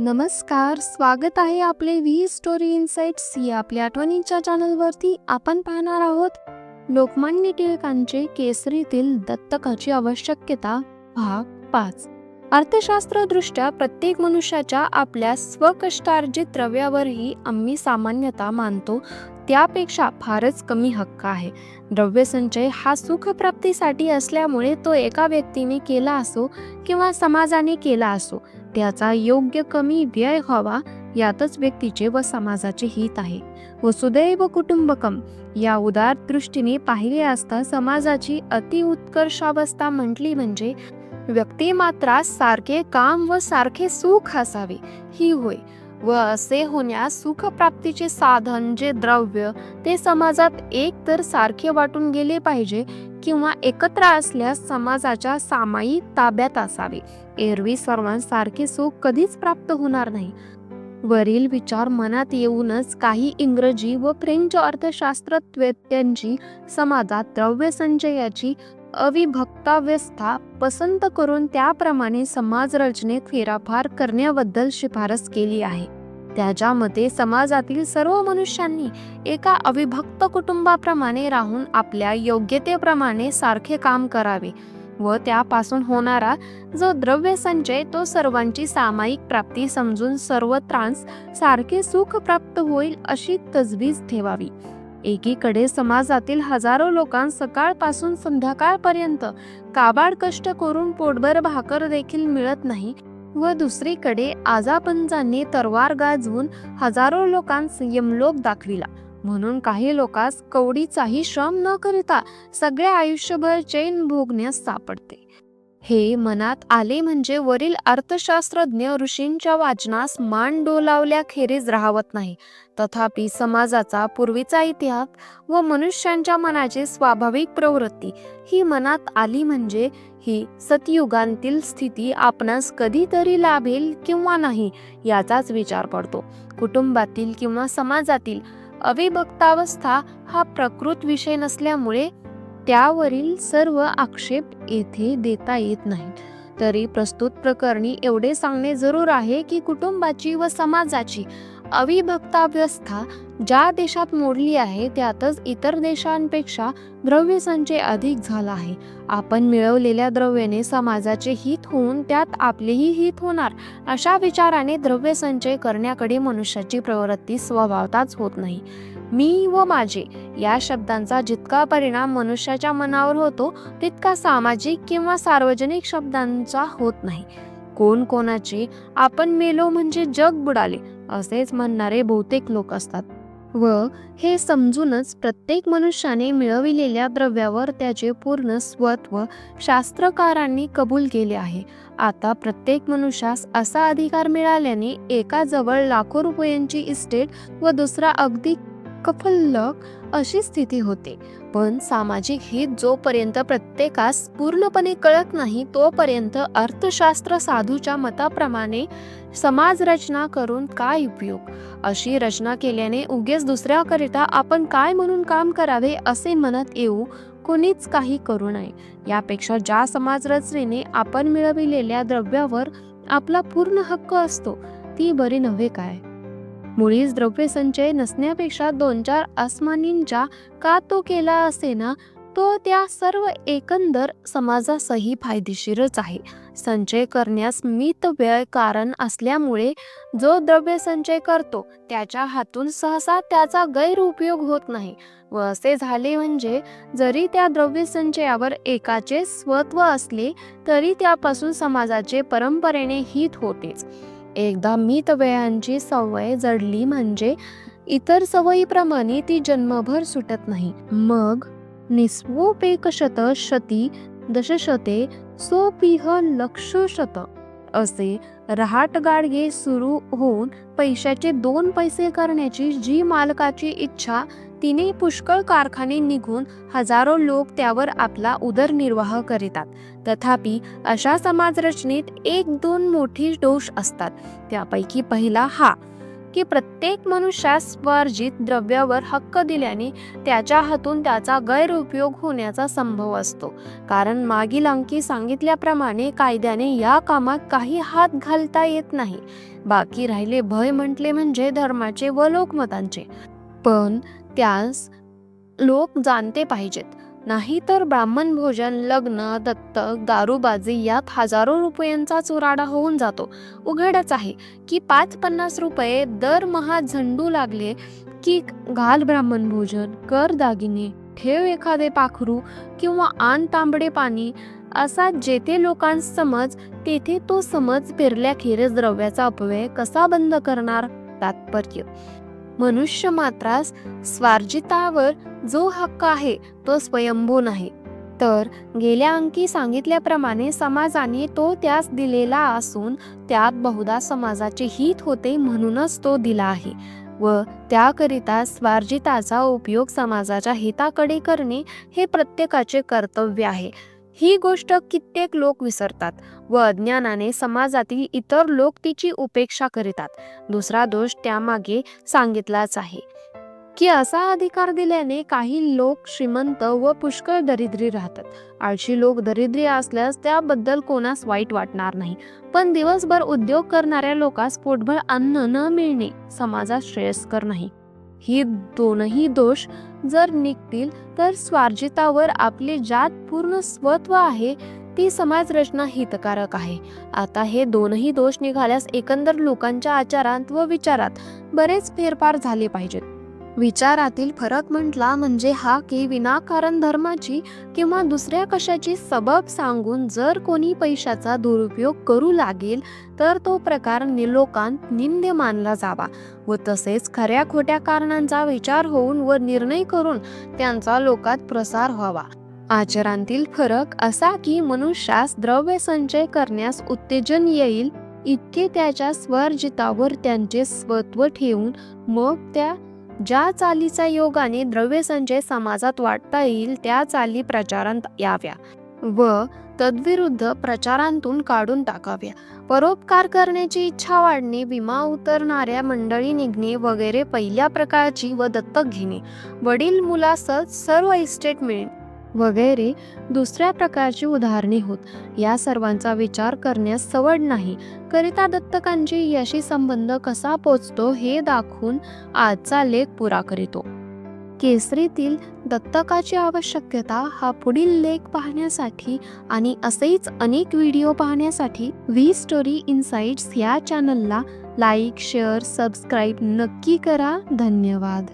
नमस्कार स्वागत आहे आपले व्ही स्टोरी इन्साइट्स या आपल्या आठवणींच्या चॅनलवरती. आपण पाहणार आहोत लोकमान्य टिळकांचे केसरीतील दत्तकाची आवश्यकता भाग पाच. अर्थशास्त्रदृष्ट्या प्रत्येक मनुष्याच्या आपल्या स्वकष्टार्जित द्रव्यावरही आम्ही सामान्यता मानतो त्यापेक्षा फारच कमी हक्क आहे. द्रव्यसंचय हा सुखप्राप्तीसाठी असल्यामुळे तो एका व्यक्तीने केला असो किंवा समाजाने केला असो त्याचा योग्य कमी व्यय व्हावा यातच व्यक्तीचे व समाजाचे हित आहे. वसुदैव कुटुंबकम या उदार दृष्टीने पाहिले असता समाजाची अतिउत्कर्षावस्था म्हटली म्हणजे व्यक्तिमात्रास सारखे काम व सारखे सुख असावे ही होय. व असे होण्यास सुखप्राप्तीचे साधन जे द्रव्य ते समाजात एक तर सारखे वाटून गेले पाहिजे किंवा एकत्र असल्यास समाजाच्या सामायिक ताब्यात असावे. एरवी सर्वांसारखे सुख कधीच प्राप्त होणार नाही. वरील विचार मनात येऊनच काही इंग्रजी व फ्रेंच अर्थशास्त्रज्ञांची समाजात द्रव्य संचयाची अविभक्ताव्यस्था पसंत करून त्याप्रमाणे समाज रचनेत फेराफार करण्याबद्दल शिफारस केली आहे. त्याच्या मते समाजातील सर्व मनुष्यांनी एका अविभक्त कुटुंबाप्रमाणे राहून आपल्या योग्यतेप्रमाणे सारखे काम करावे व त्यापासून होणारा जो द्रव्य संचय तो सर्वांची सामायिक प्राप्ती समजून सर्व त्रास सारखे सुख प्राप्त होईल अशी तजवीज ठेवावी. एकीकडे समाजातील हजारो लोकां सकाळपासून संध्याकाळपर्यंत काबाड कष्ट करून पोटभर भाकर देखील मिळत नाही व दुसरीकडे आजापंजांनी तरवार गाजवून हजारो लोकांस यमलोक दाखविला. म्हणून काही लोकांस कवडीचाही श्रम न करता सगळे आयुष्यभर चैन भोगण्यास सापडते. हे मनात आले म्हणजे वरील अर्थशास्त्रज्ञ ऋषींच्या वाचनास मान डोलावल्याखेरीज राहवत नाही. तथापि समाजाचा पूर्वीचा इतिहास व मनुष्यांच्या मनाची स्वाभाविक प्रवृत्ती ही मनात आली म्हणजे ही सतयुगांतील स्थिती आपणास कधीतरी लाभेल किंवा नाही याचाच विचार पडतो. कुटुंबातील किंवा समाजातील अविभक्तावस्था हा प्रकृत विषय नसल्यामुळे त्यावरील सर्व आक्षेप येथे देता येत नाहीत तरी प्रस्तुत प्रकरणी एवढे सांगणे जरूर आहे की कुटुंबाची व समाजाची अविभक्ताव्यवस्था ज्या देशात मोडली आहे त्यातच इतर देशांपेक्षा द्रव्य संचय अधिक झाला आहे. आपण मिळवलेल्या द्रव्याने समाजाचे हित होऊन त्यात आपलेही हित होणार अशा विचाराने द्रव्य संचय करण्याकडे मनुष्याची प्रवृत्ती स्वभावताच होत नाही. मी व माझे या शब्दांचा जितका परिणाम मनुष्याच्या मनावर होतो तितका सामाजिक किंवा सार्वजनिक शब्दांचा होत नाही. कोण कोणाचे आपण मेलो म्हणजे जग बुडाले असेच म्हणणारे बहुतेक लोक असतात. व हे समजूनच प्रत्येक मनुष्याने मिळविलेल्या द्रव्यावर त्याचे पूर्ण स्वत्व शास्त्रकारांनी कबूल केले आहे. आता प्रत्येक मनुष्यास असा अधिकार मिळाल्याने एका जवळ लाखो रुपयांची इस्टेट व दुसरा अगदी कफल्लक अशी स्थिती होते. पण सामाजिक हित जोपर्यंत प्रत्येकास पूर्णपणे कळत नाही तोपर्यंत अर्थशास्त्र साधूच्या मताप्रमाणे समाज रचना करून काय उपयोग? अशी रचना केल्याने उगेच दुसऱ्याकरिता आपण काय म्हणून काम करावे असे मनात येऊ कोणीच काही करू नये. यापेक्षा ज्या समाज रचनेने आपण मिळविलेल्या द्रव्यावर आपला पूर्ण हक्क असतो ती बरी नव्हे काय? मुळीच द्रव्य संचय नसण्यापेक्षा दोन चार आसमानींचा का तो केला असे ना तो त्या सर्व एकंदर समाजासही फायदेशीरच आहे. संचय करण्यास मित व्यय कारण असल्यामुळे जो द्रव्य संचय करतो त्याच्या हातून सहसा त्याचा गैरउपयोग होत नाही व असे झाले म्हणजे जरी त्या द्रव्य संचयावर एकाचे स्वत्व असले तरी त्यापासून समाजाचे परंपरेने हित होतेच. एकदा मितव्ययांची सवय जडली म्हणजे इतर सवयीप्रमाणे ती जन्मभर सुटत नाही. मग निस्वोपेकशत शती दशशते सोपिह लक्षशत असे रहाट गाडगे सुरू होऊन पैशाचे दोन पैसे करण्याची जी मालकाची इच्छा तिने पुष्कळ कारखाने निघून हजारो लोक त्यावर आपला उदरनिर्वाह करीतात. तथापि अशा समाजरचनेत एक दोन मोठी दोष असतात. त्यापैकी पहिला हा की प्रत्येक मनुष्यास स्वार्जित द्रव्यावर हक्क दिल्याने त्याच्या हातून त्याचा गैरउपयोग होण्याचा संभव असतो. कारण मागील अंकी सांगितल्याप्रमाणे कायद्याने या कामात काही हात घालता येत नाही. बाकी राहिले भय म्हटले म्हणजे धर्माचे व लोकमतांचे. पण त्यास लोक जाणते पाहिजेत. नाहीतर ब्राह्मण भोजन लग्न दत्तक दारूबाजी यात हजारो रुपयांचा चुराडा होऊन जातो. उघडच आहे की पाच पन्नास रुपये दरमहा झंडू लागले की घाल ब्राह्मण भोजन कर दागिने ठेव एखादे पाखरू किंवा आण तांबडे पाणी असा जेथे लोकांस समज तेथे तो समज पेरल्याखेरीज द्रव्याचा अपव्यय कसा बंद करणार? तात्पर्य मनुष्य मात्रास स्वार्जितावर जो हक्क आहे तो स्वयंभू नाही. तर गेल्या अंकी सांगितल्याप्रमाणे समाजाने तो त्यास दिलेला असून त्यात बहुधा समाजाचे हित होते म्हणूनच तो दिला आहे व त्याकरिता स्वार्जिताचा उपयोग समाजाच्या हिताकडे करणे हे प्रत्येकाचे कर्तव्य आहे. ही गोष्ट कित्येक लोक विसरतात व अज्ञानाने समाजातील इतर लोक तिची उपेक्षा करीतात. दुसरा दोष त्यामागे सांगितलाच आहे. की असा अधिकार दिल्याने काही लोक श्रीमंत व पुष्कळ दरिद्री राहतात. आळशी लोक दरिद्री असल्यास त्याबद्दल कोणास वाईट वाटणार नाही. पण दिवसभर उद्योग करणाऱ्या लोकांस पोटभर अन्न न मिळणे समाजात श्रेयस्कर नाही. ही दोनही दोष जर निघतील तर स्वार्जितावर आपले ज्यात पूर्ण स्वत्व आहे ती समाज रचना हितकारक आहे. आता हे दोनही दोष निघाल्यास एकंदर लोकांच्या आचारात व विचारात बरेच फेरफार झाले पाहिजेत. विचारातील फरक म्हटला म्हणजे हा की विनाकारण धर्माची किंवा दुसऱ्या कशाची सबब सांगून जर कोणी पैशाचा दुरुपयोग करू लागेल तर तो प्रकार निलोकांत निंद्य मानला जावा व तसेच खऱ्या खोट्या कारणांचा विचार होऊन व निर्णय करून त्यांचा लोकात प्रसार व्हावा. आचरांतील फरक असा की मनुष्यास द्रव्य संचय करण्यास उत्तेजन येईल इतके त्याच्या स्वर्जितावर त्यांचे स्वत्व ठेवून मग त्या ज्या चालीचा योगाने द्रव्य संचय समाजात वाटता येईल त्या चाली प्रचारांत याव्या व तद्विरुद्ध प्रचारांतून काढून टाकाव्या. परोपकार करण्याची इच्छा वाढणे विमा उतरणाऱ्या मंडळी निघणे वगैरे पहिल्या प्रकारची व दत्तक घेणे. वडील मुलासच सर्व इस्टेट मिळणे. वगैरे दुसऱ्या प्रकारची उदाहरणे होत. या सर्वांचा विचार करण्यास सवड नाही. करिता दत्तकांची याशी संबंध कसा पोचतो हे दाखवून आजचा लेख पुरा करीतो. केसरीतील दत्तकाची आवश्यकता हा पुढील लेख पाहण्यासाठी आणि असेच अनेक व्हिडिओ पाहण्यासाठी व्ही स्टोरी इन्साइट्स या चॅनलला लाईक शेअर सबस्क्राईब नक्की करा. धन्यवाद.